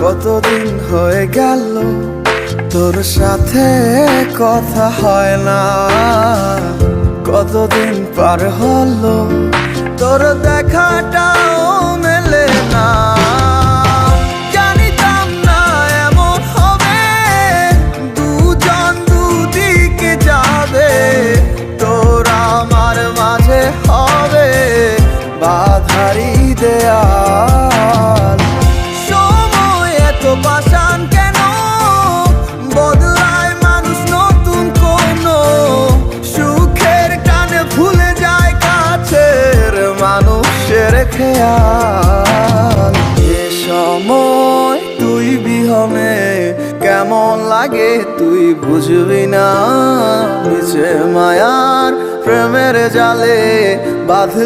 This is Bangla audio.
কতদিন হয়ে গেল? তোর সাথে কথা হয় না। কতদিন পার হলো? তোর দেখাটাও মেলে না। যাবে। তোর আমার মাঝে হবে খেয়াল এ সময় তুই বিহনে, কেমন লাগে তুই বুঝবি না। নিচে মায়ার প্রেমের জালে বাঁধ